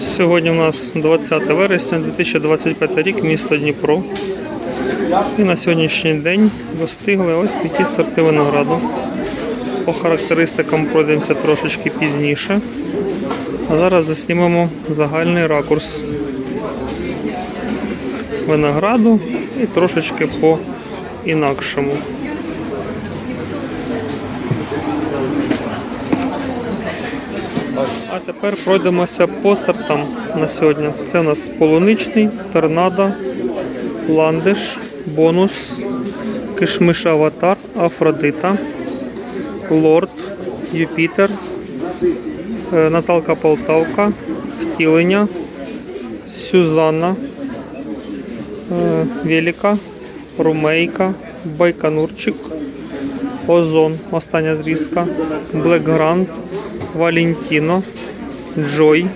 Сьогодні у нас 20 вересня 2025 рік, місто Дніпро. І на сьогоднішній день достигли ось такі сорти винограду. По характеристикам пройдемося трошечки пізніше. А зараз заснімемо загальний ракурс винограду і трошечки по інакшому. Тепер пройдемося по сортам на сьогодні. Це у нас полуничний, торнадо, ландиш, бонус, кишмиш аватар, Афродита, лорд, Юпітер, е, Наталка Полтавка, втілення, Сюзанна, е, Веліка, Румейка, Байконурчик, Озон, остання зрізка, Блек Гранд, Валентіно, Джой,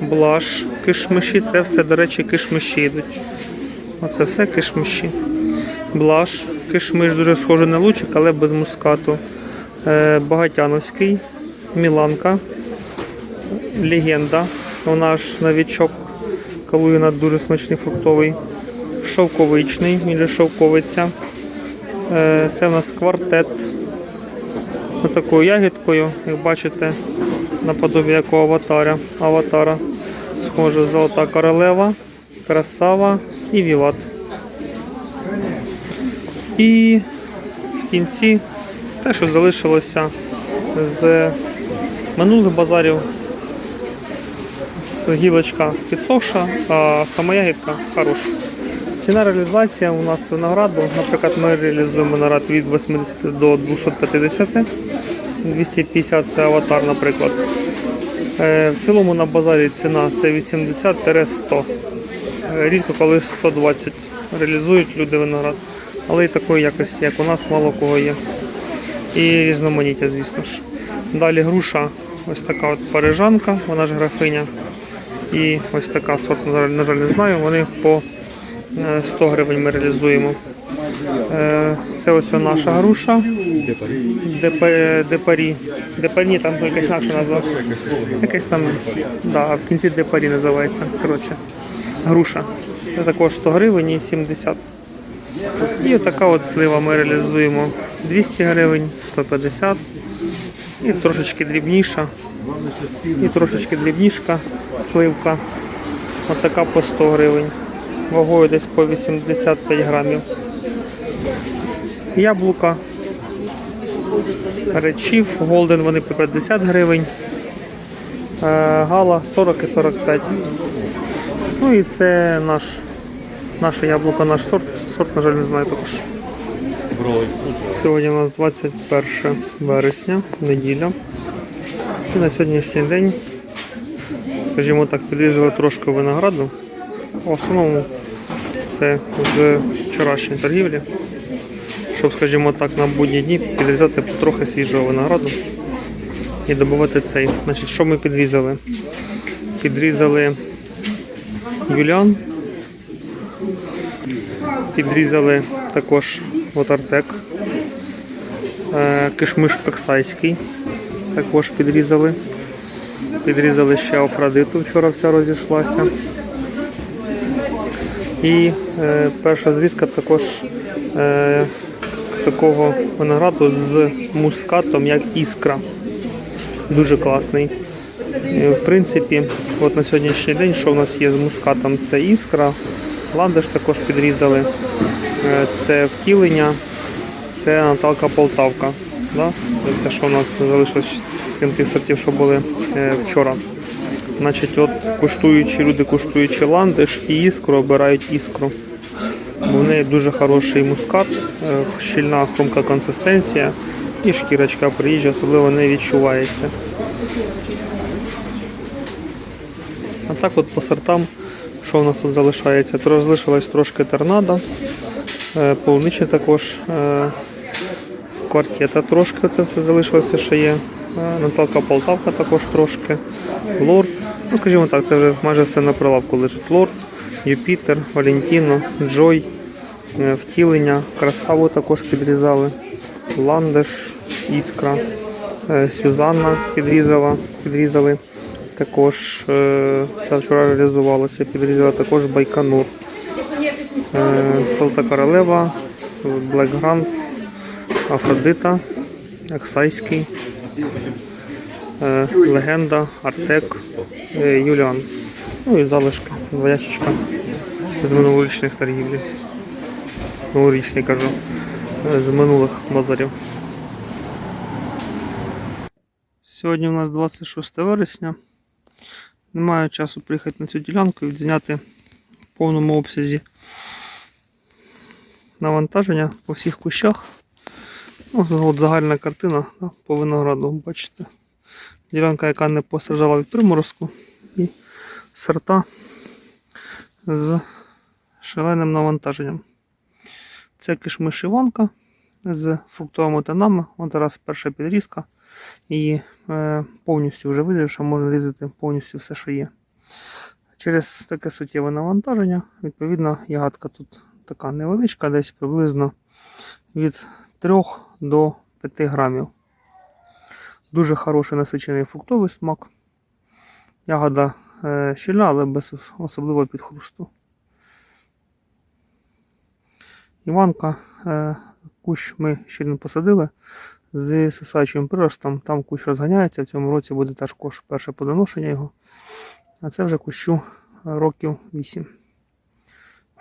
Блаш, кишмиші. Це все, до речі, кишмиші йдуть. Оце все кишмиші. Блаш, кишмиш дуже схожий на лучик, але без мускату. Е, Багатяновський, Міланка, Легенда. Вона ж новічок. Калуїна дуже смачний фруктовий. Шовковичний, він шовковиця. Е, Це в нас квартет. Ось такою ягідкою, як бачите, наподобі якого аватара. аватара. Схоже, золота королева, красава і віват. І в кінці те, що залишилося з минулих базарів. З гілочка підсохша, а сама ягідка хороша. Ціна реалізація у нас винограду. Наприклад, ми реалізуємо виноград від 80 до 250. 250 це аватар, наприклад. Е, В цілому на базарі ціна це від 70-100. Е, Рідко коли 120 реалізують люди виноград. Але і такої якості, як у нас, мало кого є. І різноманіття, звісно ж. Далі груша, ось така от парижанка, вона ж графиня. І ось така сорт, на жаль, не знаю. Вони по е, 100 гривень ми реалізуємо. Е, Це ось наша груша. Депе- Депарі. Депарі, там якась інакша назва. Якась там, да, в кінці депарі називається. Коротше, груша. Це також 100 гривень і 70. І така от слива ми реалізуємо 200 гривень, 150 і трошечки дрібніша. І трошечки дрібнішка сливка. От така по 100 гривень. Вагою десь по 85 грамів. Яблука. Речів, голден вони по 50 гривень. Е, Гала 40 і 45. Ну і це наш, наше яблуко, наш сорт. Сорт, на жаль, не знаю також. Сьогодні у нас 21 вересня, неділя. І на сьогоднішній день, скажімо так, підрізали трошки винограду. В основному це з вчорашньої торгівлі. Щоб, скажімо так, на будні дні підрізати трохи свіжого винограду і добувати цей. Значить, що ми підрізали? Підрізали юлян, підрізали також отартек, е, кишмиш оксайський, також підрізали. Підрізали ще Афродиту, вчора вся розійшлася. І е, перша зрізка також е, такого винограду з мускатом, як іскра. Дуже класний. Е, В принципі, от на сьогоднішній день, що в нас є з мускатом, це іскра, ландиш також підрізали, е, це втілення, це Наталка Полтавка. Да? Те, що у нас залишилось, крім тих сортів, що були е, вчора. Значить, от куштуючі люди, куштуючи ландиш і іскру, обирають іскру. В неї дуже хороший мускат, е, щільна хрумка консистенція і шкірочка приїжджа особливо не відчувається. А так от по сортам, що у нас тут залишається? То залишилось трошки торнадо, е, полуничне також, е, квартета трошки, це все залишилося, що є. Наталка Полтавка також трошки. Лорд. Ну, скажімо так, це вже майже все на прилавку лежить. Лорд, Юпітер, Валентіно, Джой, е, втілення, красаву також підрізали. Ландиш, Іскра, е, Сюзанна підрізала, підрізали. Також це вчора реалізувалося, підрізала також Байконур. Е, Золота королева, Black Grand, Афродита, Аксайський, Легенда, Артек, Юліан. Ну і залишки, два ящичка з минулорічних торгівлі. Минулорічний кажу, з минулих базарів. Сьогодні у нас 26 вересня. Немає часу приїхати на цю ділянку і відзняти в повному обсязі навантаження по всіх кущах. Ну, от загальна картина по винограду, бачите. Ділянка, яка не постраждала від приморозку, і сорта з шаленим навантаженням. Це кишмиш Іванка з фруктовими тонами. От зараз перша підрізка. І е, повністю вже визрівши, можна різати повністю все, що є. Через таке суттєве навантаження, відповідно, ягодка тут така невеличка, десь приблизно від 3 до 5 грамів. Дуже хороший насичений фруктовий смак. Ягода щільна, але без особливого підхрусту. Іванка, е, кущ ми щільно посадили з сосачим приростом. Там кущ розганяється. В цьому році буде теж кош перше подоношення його. А це вже кущу років 8.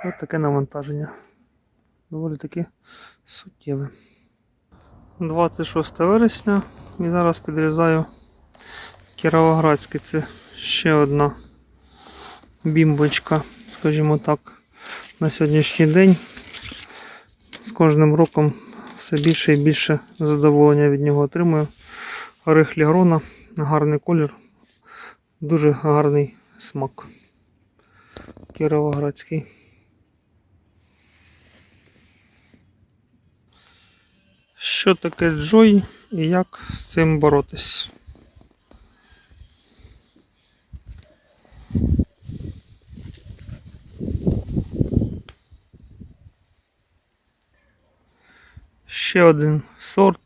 Ось таке навантаження. Доволі таки суттєве. 26 вересня. І зараз підрізаю Кіровоградське. Це ще одна бімбочка, скажімо так, на сьогоднішній день. З кожним роком все більше і більше задоволення від нього отримую. Рихлі грона, гарний колір, дуже гарний смак. Кіровоградський. Що таке джой і як з цим боротись? Ще один сорт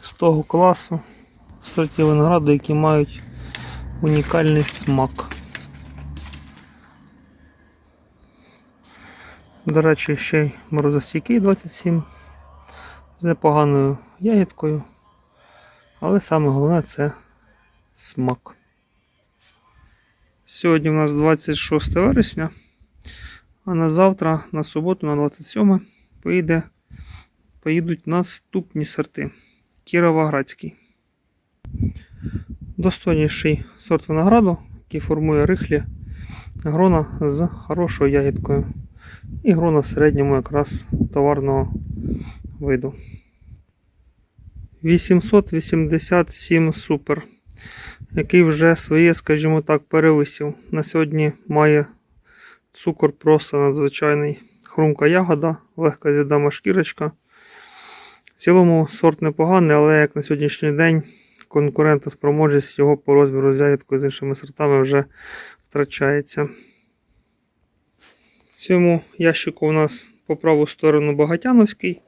з того класу сортів винограду, які мають унікальний смак. До речі, ще й морозостійкий 27 з непоганою ягідкою. Але саме головне це смак. Сьогодні у нас 26 вересня, а на завтра, на суботу, на 27 поїде, поїдуть наступні сорти. Кіровоградський. Достойніший сорт винограду, який формує рихлі грона з хорошою ягідкою. І грона в середньому якраз товарного виду. 887 супер, який вже своє, скажімо так, перевисів. На сьогодні має цукор просто надзвичайний. Хрумка ягода, легка з'їдама шкірочка. В цілому сорт непоганий, але як на сьогоднішній день конкурентна спроможність його по розміру з ягідкою з іншими сортами вже втрачається. В цьому ящику у нас по праву сторону Багатяновський.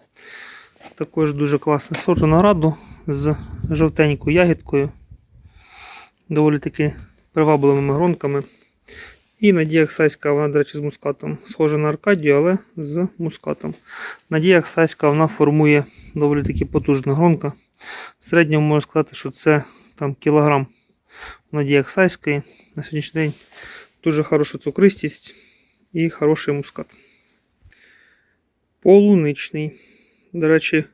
Також дуже класний сорт винограду з жовтенькою ягідкою. Доволі таки привабливими гронками. І Надія Ксайська, вона, до речі, з мускатом. Схожа на Аркадію, але з мускатом. Надія Ксайська вона формує доволі таки потужна гронка. В середньому можна сказати, що це там кілограм у Надії Ксайської. На сьогоднішній день дуже хороша цукристість і хороший мускат. Полуничний. До речі,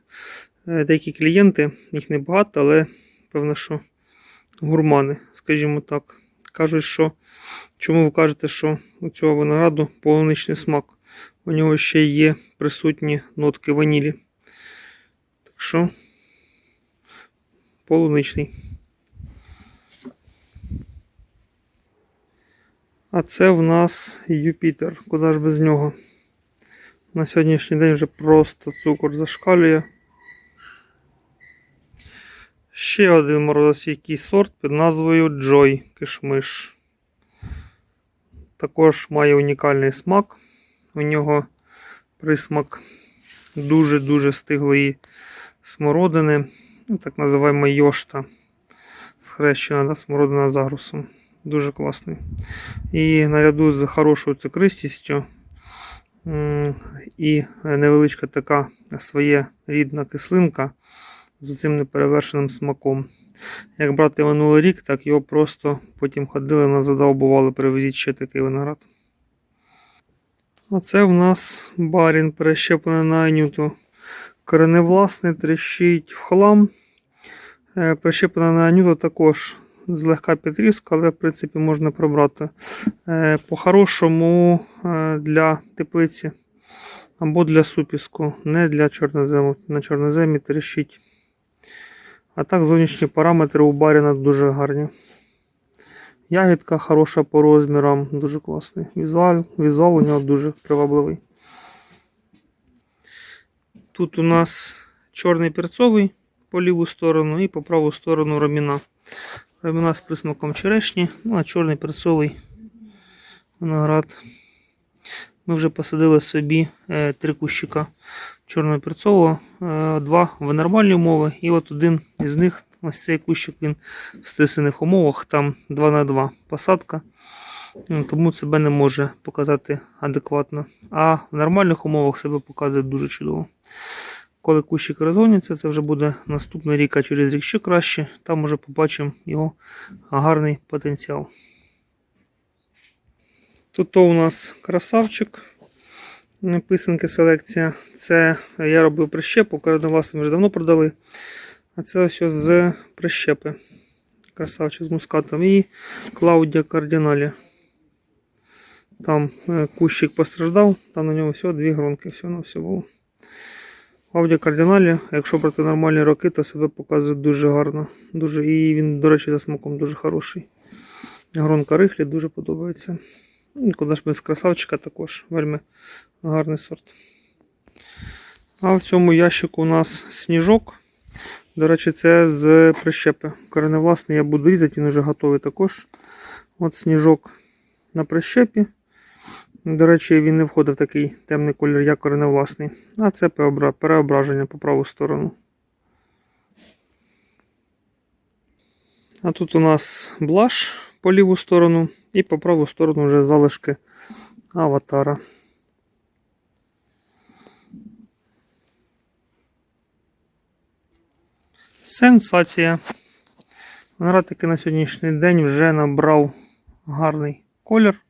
е, деякі клієнти, їх небагато, але певно, що гурмани, скажімо так, кажуть, що чому ви кажете, що у цього винограду полуничний смак. У нього ще є присутні нотки ванілі. Що полуничний. А це в нас Юпітер. Куди ж без нього? На сьогоднішній день вже просто цукор зашкалює. Ще один морозостійкий сорт під назвою Joy Кишмиш. Також має унікальний смак. У нього присмак дуже-дуже стиглої смородини. Ну, Так називаємо йошта. схрещена да, смородина з агрусом. Дуже класний. І наряду з хорошою цукристістю і невеличка така своє рідна кислинка з цим неперевершеним смаком. Як брати минулий рік, так його просто потім ходили на задовбували, привезіть ще такий виноград. А це в нас барін перещеплений на анюту. Кореневласний тріщить в хлам. Е, Прищеплена на анюту також злегка підрізка, але в принципі можна пробрати. Е, По-хорошому е, для теплиці або для супіску, не для чорнозему. На чорноземі тріщить. А так, зовнішні параметри у баріна дуже гарні. Ягідка хороша по розмірам, дуже класний. Візуал, візуал у нього дуже привабливий. Тут у нас чорний перцовий по ліву сторону і по праву сторону роміна. Роміна з присмаком черешні, ну а чорний перцовий виноград. Ми вже посадили собі е, три кущика чорного перцового, е, два в нормальні умови, і от один із них, ось цей кущик, він в стисаних умовах, там 2 на 2 посадка, тому себе не може показати адекватно. А в нормальних умовах себе показує дуже чудово. Коли кущик розгоняться, це вже буде наступний рік, а через рік ще краще. Там вже побачимо його гарний потенціал. Тут у нас красавчик. Писанки селекція. Це я робив прищепу, кореневласне вже давно продали. А це ось з прищепи. Красавчик з мускатом. І Клаудія Кардіналі. Там е, кущик постраждав, там на ньому всього дві гронки. Все на все було. Клаудія Кардіналі, якщо брати нормальні роки, то себе показує дуже гарно. Дуже, і він, до речі, за смаком дуже хороший. Гронка рихлі, дуже подобається. І Куди ж без красавчика також вельми гарний сорт. А в цьому ящику у нас сніжок. До речі, це з прищепи. Кореневласний я буду різати, він вже готовий також. От сніжок на прищепі. До речі, він не входив в такий темний колір, як кореневласний. А це переображення по праву сторону. А тут у нас блаш по ліву сторону і по праву сторону вже залишки аватара. Сенсація. Таки на сьогоднішній день вже набрав гарний колір.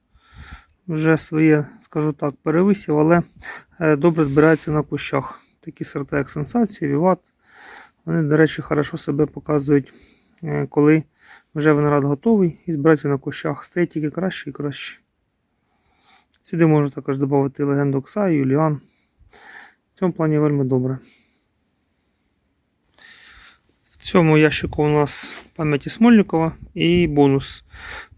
Вже своє, скажу так, перевисів, але е, добре збирається на кущах. Такі сорти, як сенсація, віват. Вони, до речі, хорошо себе показують, е, коли вже виноград готовий і збирається на кущах. Стає тільки краще і краще. Сюди можна також додати легенду Окса, Юліан. В цьому плані вельми добре. В цьому ящику у нас пам'яті Смольникова і бонус.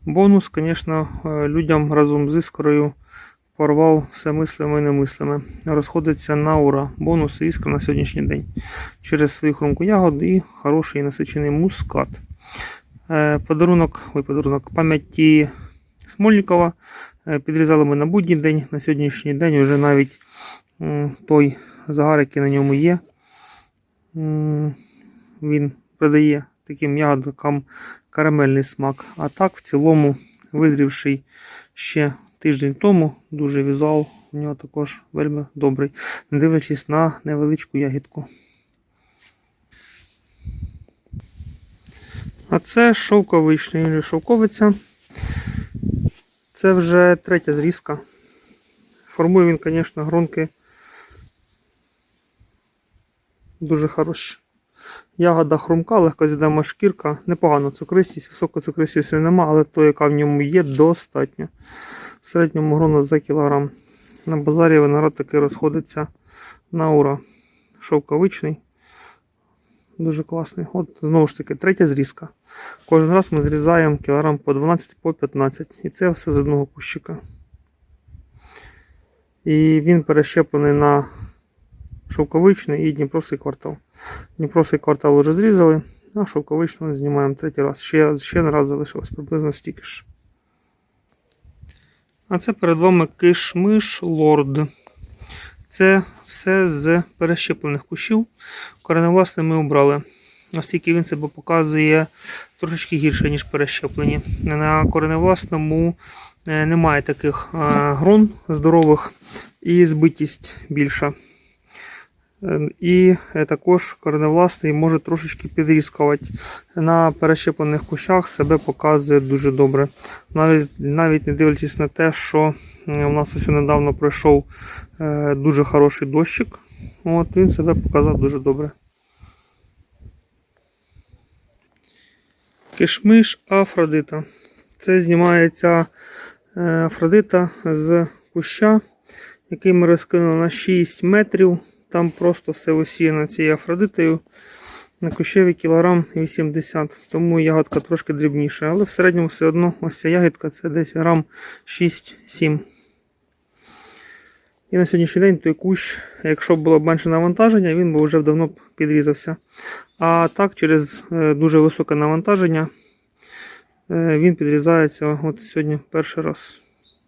Бонус, звісно, людям разом з іскрою порвав все мислиме і немислиме. Розходиться на ура. Бонус і іскра на сьогоднішній день. Через свою хрумку ягод і хороший насичений мускат. Е, Подарунок, ой, подарунок пам'яті Смольникова. Е, Підрізали ми на будній день. На сьогоднішній день вже навіть той загар, який на ньому є. Він придає таким ягодкам карамельний смак. А так, в цілому, визрівший ще тиждень тому, дуже візуал у нього також вельми добрий, не дивлячись на невеличку ягідку. А це шовковичний шовковиця. Це вже третя зрізка. Формує він, звісно, гронки дуже хороші. Ягода хрумка, легко з'їдама шкірка. Непогано цукристість, висока цукристість нема, але то, яка в ньому є, достатньо. В середньому грона за кілограм. На базарі виноград таки розходиться на ура. Шовковичний. Дуже класний. От знову ж таки, третя зрізка. Кожен раз ми зрізаємо кілограм по 12 по 15. І це все з одного кущика. І він перещеплений на шовковичний і Дніпровський квартал. Дніпровський квартал вже зрізали, а шовковичну знімаємо третій раз. Ще, ще не раз залишилось приблизно стільки ж. А це перед вами кишмиш лорд. Це все з перещеплених кущів. Кореневласне ми обрали. Оскільки він себе показує трошечки гірше, ніж перещеплені. На кореневласному е, немає таких е, грон здорових і збитість більша. Е, І е, також кореневласний може трошечки підрізкувати. На перещеплених кущах себе показує дуже добре. Навіть, навіть не дивлячись на те, що у нас ось недавно пройшов е, дуже хороший дощик. От, він себе показав дуже добре. Кишмиш Афродита. Це знімається е, Афродита з куща, який ми розкинули на 6 метрів. Там просто все осіяно цією Афродитою. На кущеві кілограм 80, тому ягодка трошки дрібніша. Але в середньому все одно ось ця ягідка це десь грам 6-7. І на сьогоднішній день той кущ, якщо б було б менше навантаження, він би вже давно підрізався. А так, через е, дуже високе навантаження, е, він підрізається от сьогодні перший раз.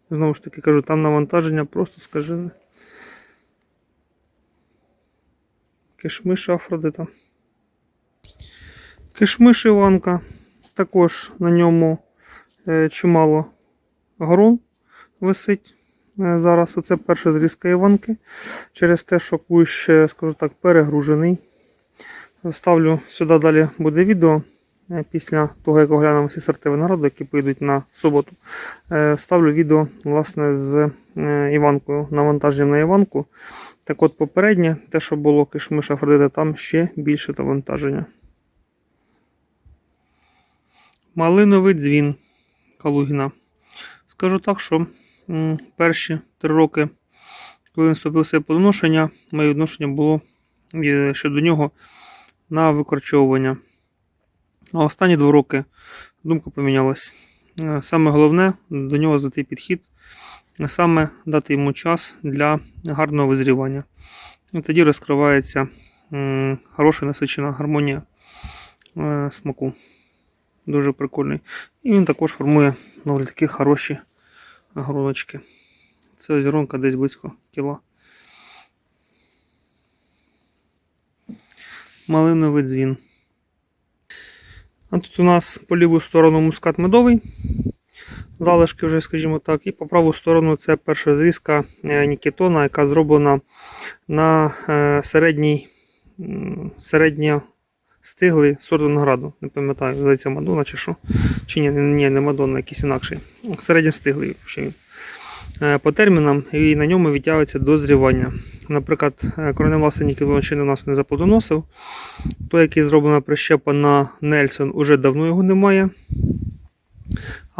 Знову ж таки кажу, там навантаження просто скажене. Кишмиш Афродита. Кишмиш Іванка. Також на ньому е, чимало грон висить. Е, Зараз оце перша зрізка Іванки. Через те, що кущ, скажу так, перегружений. Вставлю сюди далі буде відео. е, Після того, як оглянемо всі сорти винограду, які поїдуть на суботу. Вставлю відео власне, з Іванкою, навантаженням на Іванку. Так от попереднє, те, що було кишмиш Афродита, там ще більше навантаження. Малиновий дзвін Калугіна. Скажу так, що перші три роки, коли він вступив в своє плодоношення, моє відношення було е, щодо нього на викорчовування. А останні два роки думка помінялась. Е, Саме головне до нього знайти підхід, саме дати йому час для гарного визрівання. І тоді розкривається хороша насичена гармонія е, смаку. Дуже прикольний. І він також формує доволі такі хороші гроночки. Це ось десь близько кіла. Малиновий дзвін. А тут у нас по ліву сторону мускат медовий. Залишки вже, скажімо так, і по праву сторону це перша зрізка е, Нікітона, яка зроблена на е, середній, середньо стиглий сорт винограду. Не пам'ятаю, здається, Мадонна чи що. Чи ні, ні, не Мадонна, якийсь інакший. Середньостиглий. ще він. Е, По термінам і на ньому відтягується дозрівання. Наприклад, короневласний Нікітон ще у нас не заплодоносив. Той, який зроблена прищепа на Нельсон, уже давно його немає.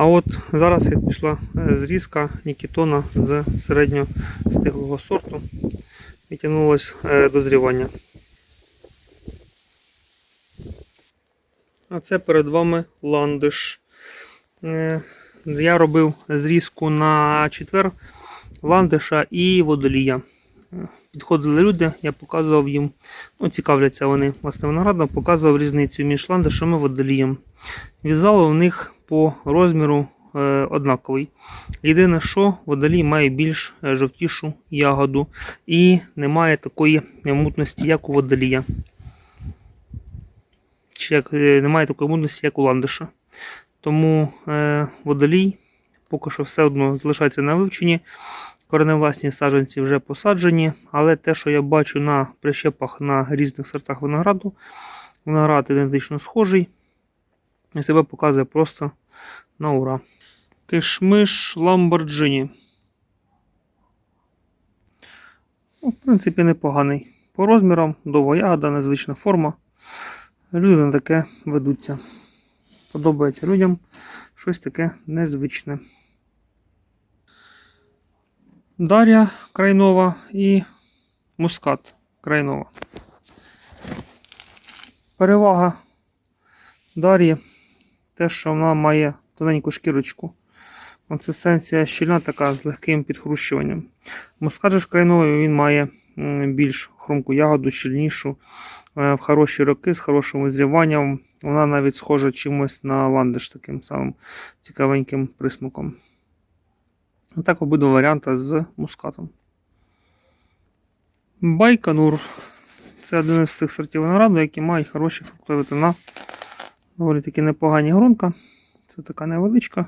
А от зараз пішла е, зрізка Нікітона з середньостиглого сорту. Відтягнулось е, дозрівання. А це перед вами ландиш. Е, Я робив зрізку на четвер ландиша і водолія. Підходили люди, я показував їм, ну, цікавляться вони власне виноградом, показував різницю між ландишем і водолієм. Візал у них по розміру е, однаковий. Єдине, що водолій має більш е, жовтішу ягоду і немає такої мутності, як у водолія. Чи як, е, немає такої мутності, як у ландиша. Тому е, водолій поки що все одно залишається на вивченні. Кореневласні саджанці вже посаджені, але те, що я бачу на прищепах на різних сортах винограду, виноград ідентично схожий і себе показує просто на ура. Кишмиш Ламборджині. Ну, в принципі, непоганий. По розмірам, довга ягода, незвична форма. Люди на таке ведуться. Подобається людям щось таке незвичне. Дар'я Крайнова і Мускат Крайнова. Перевага Дар'ї те, що вона має тоненьку шкірочку. Консистенція щільна така з легким підхрущуванням. Мускат крайновий він має більш хрумку ягоду, щільнішу, е, в хороші роки з хорошим визріванням. Вона навіть схожа чимось на ландиш таким самим цікавеньким присмаком. Так обидва варіанти з мускатом. Байконур. Це один із тих сортів винограду, які мають хороші фруктові тона. Доволі таки непогані гронка. Це така невеличка.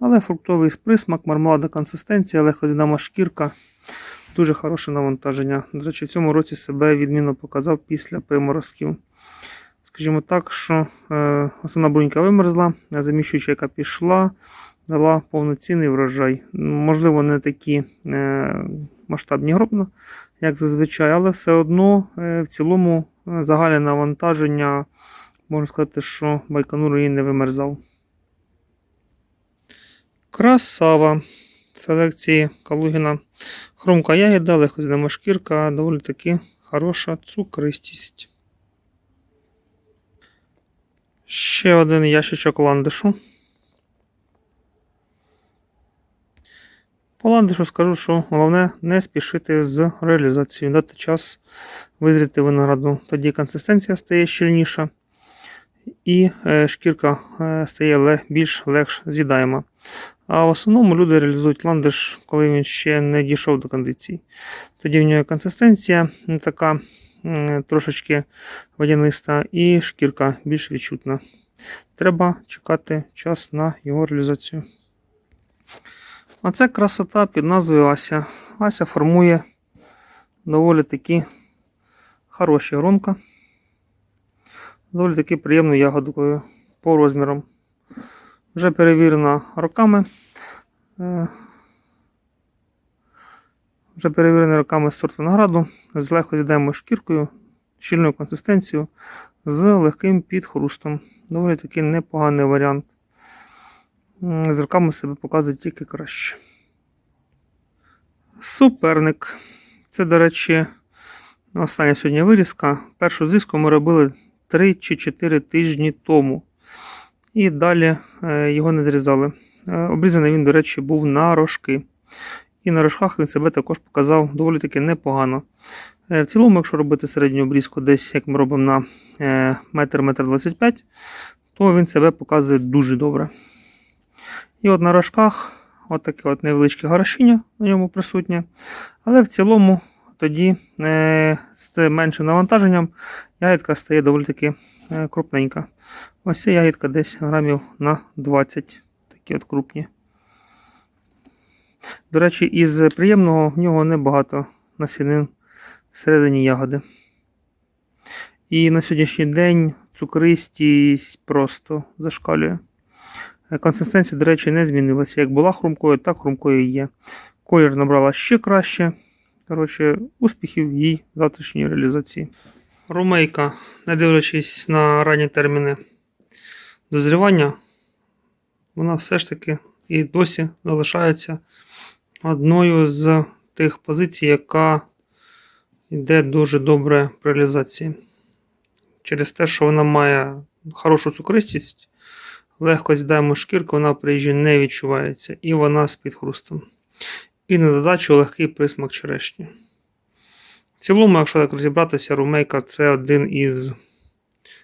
Але фруктовий присмак, мармеладна консистенція, легкодинама шкірка. Дуже хороше навантаження. До речі, в цьому році себе відмінно показав після приморозків. Скажімо так, що е, основна брунька вимерзла, а заміщуюча, яка пішла, дала повноцінний врожай. Можливо, не такі е, масштабні гробно, як зазвичай, але все одно е, в цілому е, загальне навантаження, можна сказати, що Байконур її не вимерзав. Красава селекції Калугіна. Хрумка ягіда, легкознима шкірка, доволі таки хороша цукристість. Ще один ящичок ландишу. По ландишу скажу, що головне не спішити з реалізацією, дати час визріти винограду. Тоді консистенція стає щільніша і е, шкірка е, стає більш легш з'їдаєма. А в основному люди реалізують ландиш, коли він ще не дійшов до кондиції. Тоді в нього консистенція не така трошечки водяниста і шкірка більш відчутна. Треба чекати час на його реалізацію. А це красота під назвою Ася. Ася формує доволі такі хороші гронка. Доволі таки приємною ягодкою по розмірам. Вже перевірена роками. Е, Вже перевірений роками сорт винограду з легко з'їдаємою шкіркою, щільною консистенцією, з легким підхрустом. Доволі таки непоганий варіант. З роками себе показує тільки краще. Суперник. Це, до речі, остання сьогодні вирізка. Першу зрізку ми робили 3 чи 4 тижні тому. І далі е, його не зрізали. Е, Обрізаний він, до речі, був на рожки. І на рожках він себе також показав доволі таки непогано. Е, В цілому, якщо робити середню обрізку, десь як ми робимо на е, метр метр 25, то він себе показує дуже добре. І от на рожках от таке от невеличке горошіння на ньому присутнє. Але в цілому тоді з меншим навантаженням ягідка стає доволі таки е, крупненька. Ось ця ягідка десь грамів на 20. Такі от крупні. До речі, із приємного в нього небагато насінин всередині ягоди. І на сьогоднішній день цукристість просто зашкалює. Е, Консистенція, до речі, не змінилася. Як була хрумкою, так хрумкою є. Колір набрала ще краще. Коротше, успіхів їй в завтрашній реалізації. Румейка, не дивлячись на ранні терміни дозрівання, вона все ж таки і досі залишається одною з тих позицій, яка йде дуже добре при реалізації. Через те, що вона має хорошу цукристість, легко з'їдаємо шкірку, вона при їжі не відчувається, і вона з підхрустом. І на додачу легкий присмак черешні. В цілому, якщо так розібратися, румейка це один із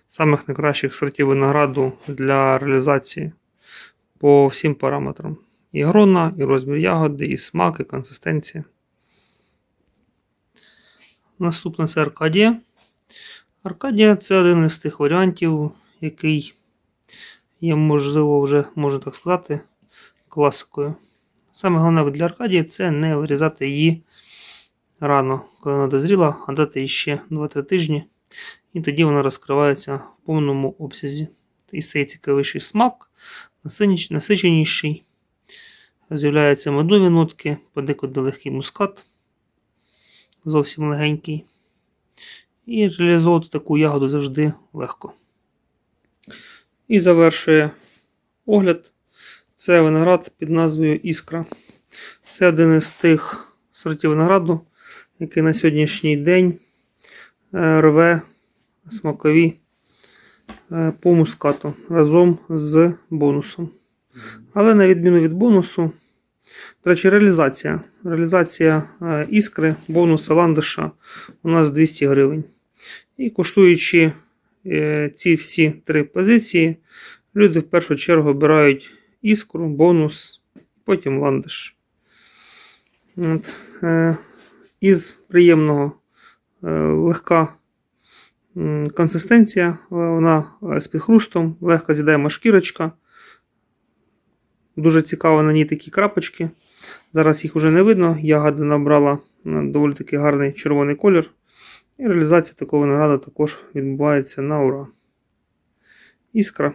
самих найкращих сортів винограду для реалізації по всім параметрам. І грона, і розмір ягоди, і смак, і консистенція. Наступне це Аркадія. Аркадія це один із тих варіантів, який є, можливо, вже можна так сказати, класикою. Саме головне для Аркадії це не вирізати її рано, коли вона дозріла, а дати їй ще 2-3 тижні. І тоді вона розкривається в повному обсязі. І цей цікавіший смак, насиченіший. З'являються медові нотки, подекуди легкий мускат, зовсім легенький. І реалізовувати таку ягоду завжди легко. І завершує огляд. Це виноград під назвою Іскра. Це один із тих сортів винограду, який на сьогоднішній день е, рве смакові е, по мускату разом з бонусом. Але на відміну від бонусу, до речі, реалізація. Реалізація е, іскри, бонуса ландиша у нас 200 гривень. І коштуючи ці всі три позиції, люди в першу чергу обирають іскру, бонус, потім ландиш. От, із приємного е, легка Консистенція, вона е, з підхрустом, легко з'їдаємо шкірочка. Дуже цікаво на ній такі крапочки. Зараз їх вже не видно. Ягода набрала е, доволі таки гарний червоний колір. І реалізація такого винограду також відбувається на ура. Іскра.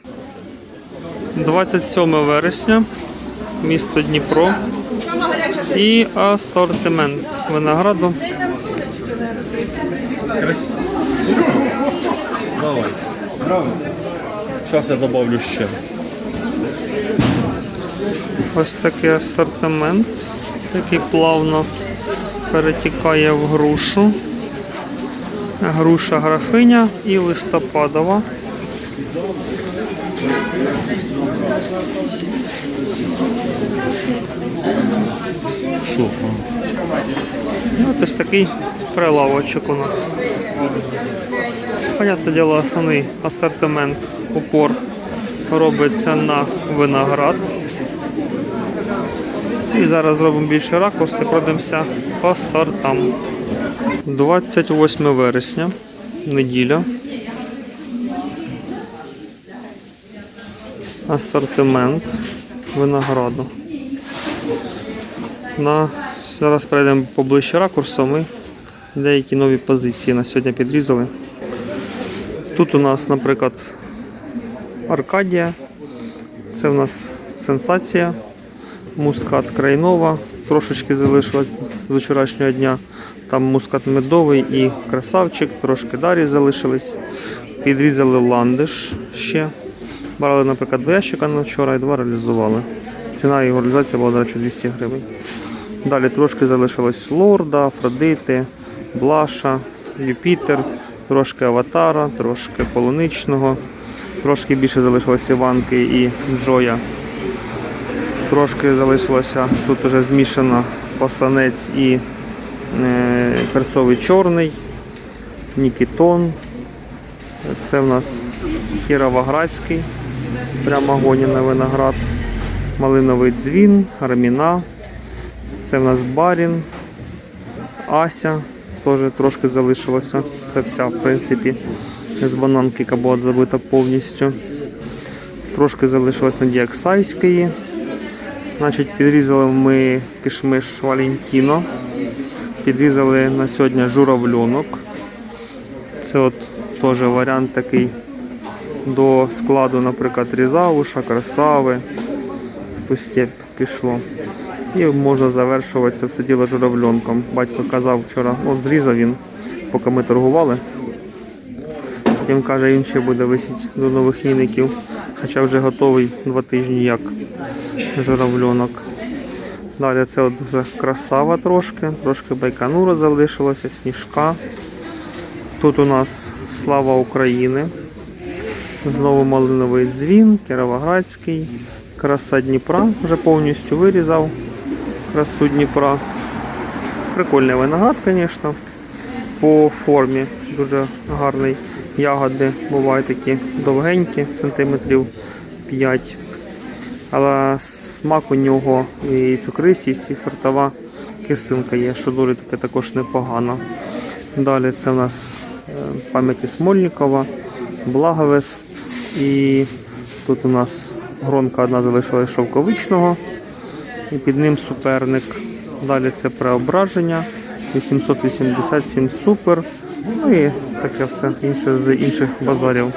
27 вересня, місто Дніпро. І асортимент винограду. Давай. Сейчас я добавлю ще. Ось такий асортимент, який плавно перетікає в грушу. Груша графиня і листопадова. Що? Ну, ось такий прилавочок у нас. Понятне діло, основний асортимент упор робиться на виноград. І зараз зробимо більше ракурс і пройдемося по сортам. 28 вересня, неділя. Асортимент винограду. На... Зараз перейдемо поближче ракурсом і деякі нові позиції на сьогодні підрізали. Тут у нас, наприклад, Аркадія. Це в нас сенсація. Мускат Крайнова. Трошечки залишилось з вчорашнього дня. Там мускат медовий і красавчик, трошки дарі залишились. Підрізали ландиш ще. Брали, наприклад, два ящика на вчора і два реалізували. Ціна його реалізація була, до речі, 200 гривень. Далі трошки залишилось лорда, Афродити, Блаша, Юпітер, трошки аватара, трошки полуничного, трошки більше залишилось Іванки і Джоя. Трошки залишилося тут вже змішано посланець і е, перцовий чорний, Нікітон. Це в нас Кіровоградський, прямо гоні на виноград, малиновий дзвін, арміна. Це в нас барін, Ася, теж трошки залишилося. Це вся, в принципі, з бананки яка була забита повністю. Трошки залишилось Надія Ксайської. Значить, підрізали ми кишмиш Валентіно. Підрізали на сьогодні журавльонок. Це от теж варіант такий до складу, наприклад, різавуша, красави. Пусте пішло. І можна завершувати це все діло журавльонком. Батько казав вчора, от зрізав він, поки ми торгували. Потім каже, він ще буде висіти до нових іників. Хоча вже готовий два тижні як журавльонок. Далі це от вже красава трошки, трошки байконура залишилося, сніжка. Тут у нас слава України. Знову малиновий дзвін, Кіровоградський, краса Дніпра, вже повністю вирізав красу Дніпра. Прикольний виноград, звісно. По формі дуже гарний. Ягоди бувають такі довгенькі, сантиметрів 5. Але смак у нього і цукристість, і сортова кислинка є, що дуже таке також непогано. Далі це у нас е, пам'яті Смольникова, Благовест. І тут у нас гронка одна залишилась шовковичного. І під ним суперник. Далі це преображення. 887 супер. Ну і таке все інше з інших базарів.